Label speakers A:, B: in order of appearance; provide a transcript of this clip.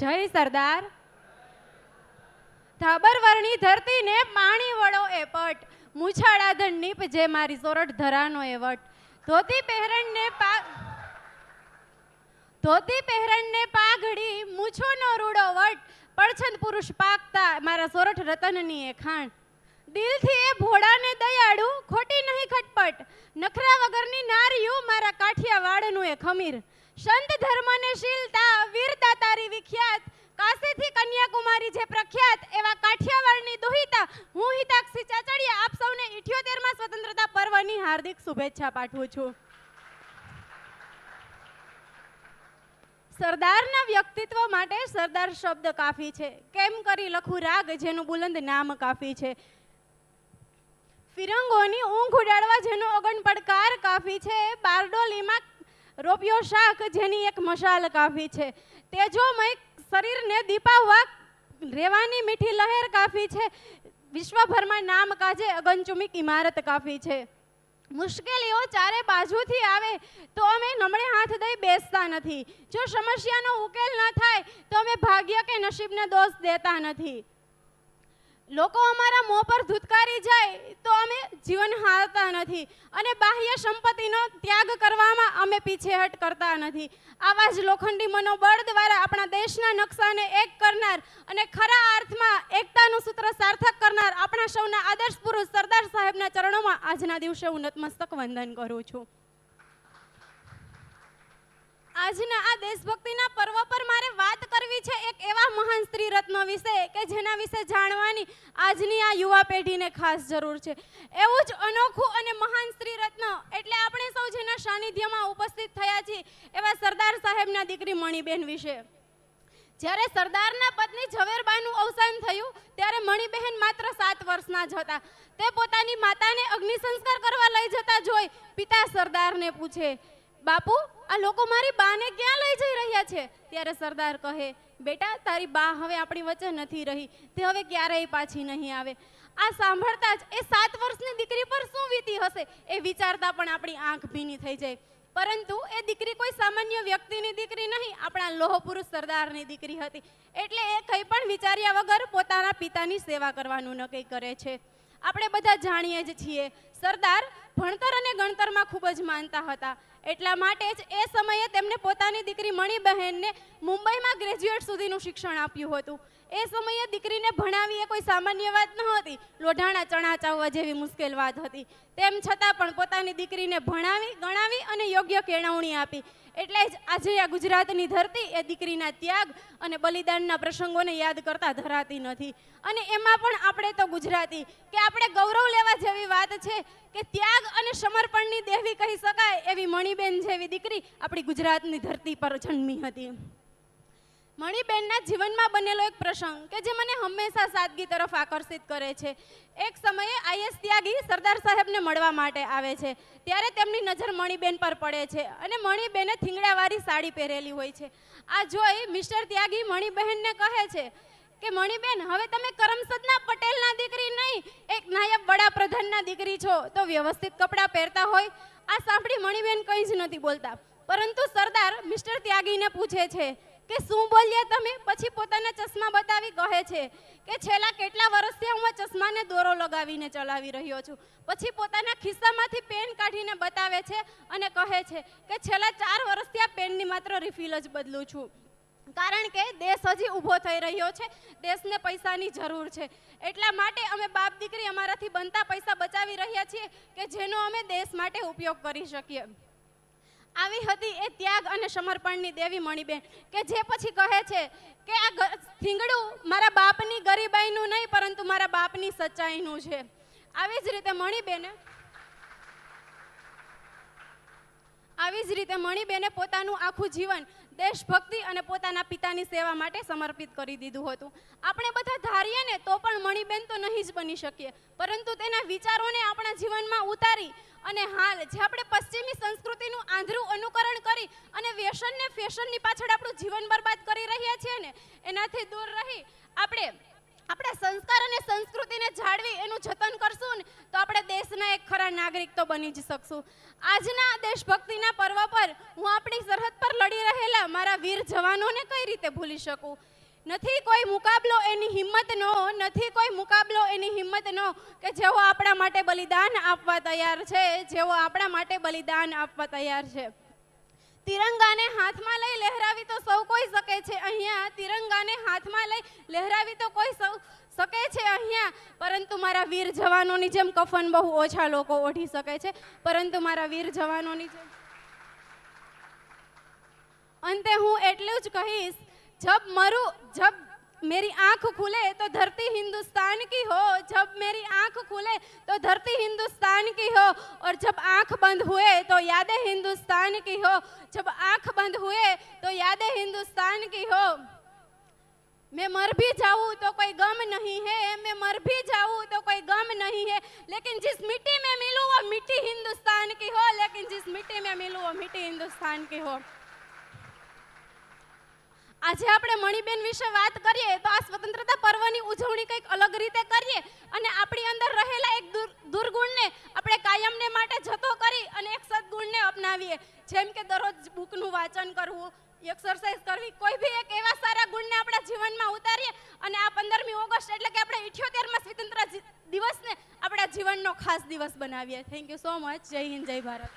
A: જય સરદાર. ધાબર વર્ણી ધરતીને પાણી વળો એ પટ. મૂછાળાધન નીપ જે મારી સોરઠ ધરાનો એ વટ. ધોતી પહેરણને પા ધોતી પહેરણને પાઘડી મૂછોનો રૂડો વટ. પડછંદ પુરુષ પાકતા મારા સોરઠ રતનની એ ખાણ. દિલથી એ ભોળાને દયાળું, ખોટી નહીં ખટપટ. નખરા વગરની નારીયું મારા કાઠિયાવાડનું એ ખમીર. સંત ધર્મને શીલતા, વીરતા તારી વિખ્યાત. કાશીથી કન્યાકુમારી જે પ્રખ્યાત, એવા કાઠિયાવાડની દુહિતા, હું હિતાક્ષી ચાચડિયા આપ સૌને 78માં સ્વતંત્રતા પર્વની હાર્દિક શુભેચ્છા પાઠવું છું. સરદારના વ્યક્તિત્વ માટે સરદાર શબ્દ કાફી છે. કેમ કરી લખું રાગ, જેનું બુલંદ નામ કાફી છે. ફિરંગોની ઊંઘ ઉડાડવા જેનો અગણ પડકાર કાફી છે. બારડોલીમાં રોપિયો શાક જેની એક મશાલ કાફી છે. તેજોમય શરીરને દીપાવવા રેવાની મીઠી લહેર કાફી છે. વિશ્વભરમાં નામ કાજે અગનચુમિક ઇમારત કાફી છે. મુશ્કેલીઓ ચારે બાજુથી આવે તો અમે નમણે હાથ દઈ બેસતા નથી. જો સમસ્યાનો ઉકેલ ન થાય તો અમે ભાગ્ય કે નસીબને દોષ દેતા નથી. લોકો અમારા મોં પર ધૂતકારી જાય તો જીવન હારતા નથી અને બાહ્ય સંપત્તિનો ત્યાગ કરવામાં અમે પીછેહટ કરતા નથી. આવા જ લોખંડી મનોબળ દ્વારા આપણા દેશના નકશાને એક કરનાર અને ખરા અર્થમાં એકતાનું સૂત્ર સાર્થક કરનાર આપણા સૌના આદર્શ પુરુષ સરદાર સાહેબના ચરણોમાં આજના દિવસે હું નતમસ્તક વંદન કરું છું. આજના આ દેશભક્તિના પર્વ પર મારે વાત કરવી છે એક એવા મહાન સ્ત્રી રત્ન વિશે કે જેના વિશે જાણવાની આજની આ યુવા પેઢીને ખાસ જરૂર છે. એવું જ અનોખું અને મહાન સ્ત્રી રત્ન એટલે આપણે સૌ જેના સાનિધ્યમાં ઉપસ્થિત થયા છીએ એવા સરદાર સાહેબના દીકરી મણિબેન વિશે. જ્યારે સરદારના પત્ની ઝવેરબાનું અવસાન થયું, ત્યારે મણિબહેન માત્ર સાત વર્ષના જ હતા. તે પોતાની માતાને અગ્નિ સંસ્કાર કરવા લઈ જતા જોઈ પિતા સરદારને પૂછે, બાપુ, આ લોકો મારી બાને ક્યાં લઈ જઈ રહ્યા છે? ત્યારે સરદાર કહે બેટા, તારી બા હવે આપણી વચ્ચે નથી રહી. તે હવે ક્યારેય પાછી નહીં આવે. આ સાંભળતા જ એ સાત વર્ષની દીકરી પર શું વીતી હશે? એ વિચારતા પણ આપણી આંખ ભીની થઈ જાય. પરંતુ એ દીકરી કોઈ સામાન્ય વ્યક્તિની દીકરી નહીં, આપણા લોહ પુરુષ સરદારની દીકરી હતી. એટલે એ કંઈ પણ વિચાર્યા વગર પોતાના પિતાની સેવા કરવાનું નક્કી કરે છે. આપણે બધા જાણીએ જ છીએ સરદાર ભણતર અને ગણતરમાં ખૂબ જ માનતા હતા. એટલા માટે જ એ સમયે તેમણે પોતાની દીકરી મણિબહેનને મુંબઈમાં ગ્રેજ્યુએટ સુધીનું શિક્ષણ આપ્યું હતું. એ સમયે દીકરીને ભણાવી એ કોઈ સામાન્ય વાત ન હતી. લોઢાણા ચણા ચાવવા જેવી મુશ્કેલ વાત હતી. તેમ છતાં પણ પોતાની દીકરીને ભણાવી, ગણાવી અને યોગ્ય કેળવણી આપી. એટલે જ આજે આ ગુજરાતની ધરતી એ દીકરીના ત્યાગ અને બલિદાનના પ્રસંગોને યાદ કરતા ધરાતી નથી. અને એમાં પણ આપણે તો ગુજરાતી. કે આપણે ગૌરવ લેવા જેવી વાત છે કે ત્યાગ અને સમર્પણની દેવી કહી શકાય એવી મણિબેન જેવી દીકરી આપણી ગુજરાતની ધરતી પર જન્મી હતી. મણિબેનના જીવનમાં બનેલો એક પ્રસંગ કે જે મને હંમેશા સાદગી તરફ આકર્ષિત કરે છે. એક સમયે આઈએસ ત્યાગી સરદાર સાહેબને મળવા માટે આવે છે. ત્યારે તેમની નજર મણિબેન પર પડે છે અને મણિબેને થીંગડાવાળી સાડી પહેરેલી હોય છે. આ જોઈ મિસ્ટર ત્યાગી મણિબહેનને કહે છે કે, મણિબેન, હવે તમે કરમસદના પટેલના દીકરી નહીં વડાપ્રધાનના દીકરી છો તો વ્યવસ્થિત કપડાં પહેરતા હોય. આ સાંભળી મણિબેન કંઈ જ નથી બોલતા. પરંતુ સરદાર મિસ્ટર ત્યાગીને પૂછે છે કે શું બોલ્યા તમે? પછી પોતાના ચશ્મા બતાવી કહે છે કે છેલ્લા કેટલા વર્ષથી હું ચશ્માને દોરો લગાવીને ચલાવી રહ્યો છું. પછી પોતાના ખિસ્સામાંથી પેન કાઢીને બતાવે છે અને કહે છે કે છેલ્લા ચાર વર્ષથી આ પેનની માત્ર રિફિલ જ બદલું છું. કારણ કે દેશ હજી ઊભો થઈ રહ્યો છે, દેશને પૈસાની જરૂર છે. એટલા માટે અમે બાપ દીકરી અમારાથી બનતા પૈસા બચાવી રહ્યા છીએ કે જેનો અમે દેશ માટે ઉપયોગ કરી શકીએ. આવી હતી એ ત્યાગ અને સમર્પણની દેવી મણિબેન, કે જે પછી કહે છે કે આ થીંગડું મારા બાપની ગરીબાઈનું નહીં, પરંતુ મારા બાપની સચ્ચાઈનું છે. આવી જ રીતે મણિબેને આવી જ રીતે મણિબેને પોતાનું આખું જીવન દેશભક્તિ અને પોતાના પિતાની સેવા માટે સમર્પિત કરી દીધું હતું. આપણે બધા ધારીએ ને તો પણ મણિબેન તો નહીં જ બની શકીએ. પરંતુ તેના વિચારોને આપણા જીવનમાં ઉતારી અને હાલ જે આપણે પશ્ચિમી સંસ્કૃતિનું આંધરું અનુકરણ કરી અને વ્યસનને ફેશનની પાછળ આપણું જીવન બરબાદ કરી રહ્યા છીએ ને, એનાથી દૂર રહી આપણે સંસ્કાર અને સંસ્કૃતિને જાળવી એનું જતન કરશું ને, તો આપણે દેશના એક ખરા નાગરિક તો બની જ શકશું. આજના દેશભક્તિના પર્વ પર હું આપણી સરહદ પર લડી રહેલા મારા વીર જવાનોને કઈ રીતે ભૂલી શકું? નથી કોઈ મુકાબલો એની હિંમત નો, નથી કોઈ મુકાબલો એની હિંમત નો કે જેઓ આપણા માટે બલિદાન આપવા તૈયાર છે, જેઓ આપણા માટે બલિદાન આપવા તૈયાર છે. લઈ લહેરાવી તો સૌ કોઈ શકે છે. અહીંયા તિરંગાને હાથમાં લઈ લહેરાવી તો કોઈ સૌ શકે છે અહીંયા. પરંતુ મારા વીર જવાનોની જેમ કફન બહુ ઓછા લોકો ઓઢી શકે છે. પરંતુ મારા વીર જવાનોની જેમ અંતે હું એટલું જ કહીશ, જબ મરું, જબ मेरी आँख खुले तो धरती हिंदुस्तान की हो। जब मेरी आँख खुले तो धरती हिंदुस्तान की हो। और जब आँख बंद हुए तो यादें हिंदुस्तान की हो। जब आँख बंद हुए तो यादें हिंदुस्तान की हो। मैं मर भी जाऊँ तो कोई गम नहीं है। मैं मर भी जाऊँ तो कोई गम नहीं है। लेकिन जिस मिट्टी में मिलूं वो मिट्टी हिंदुस्तान की हो। लेकिन जिस मिट्टी में मिलूं वो मिट्टी हिंदुस्तान की हो। આજે આપણે મણિબેન વિશે વાત કરીએ તો આ સ્વતંત્રતા પર્વની ઉજવણી કંઈક અલગ રીતે કરીએ અને આપણી અંદર રહેલા એક દુર- દુર્ગુણને આપણે કાયમને માટે જતો કરી અને એક સદગુણને અપનાવીએ. જેમ કે દરરોજ બુકનું વાંચન કરવું, એક્સરસાઇઝ કરવી, કોઈ બી એક એવા સારા ગુણને આપણા જીવનમાં ઉતારીએ અને આ પંદરમી ઓગસ્ટ એટલે કે આપણે ઇઠ્યોતેરમાં સ્વતંત્ર દિવસને આપણા જીવનનો ખાસ દિવસ બનાવીએ. થેન્ક યુ સો મચ જય હિન્દ, જય ભારત.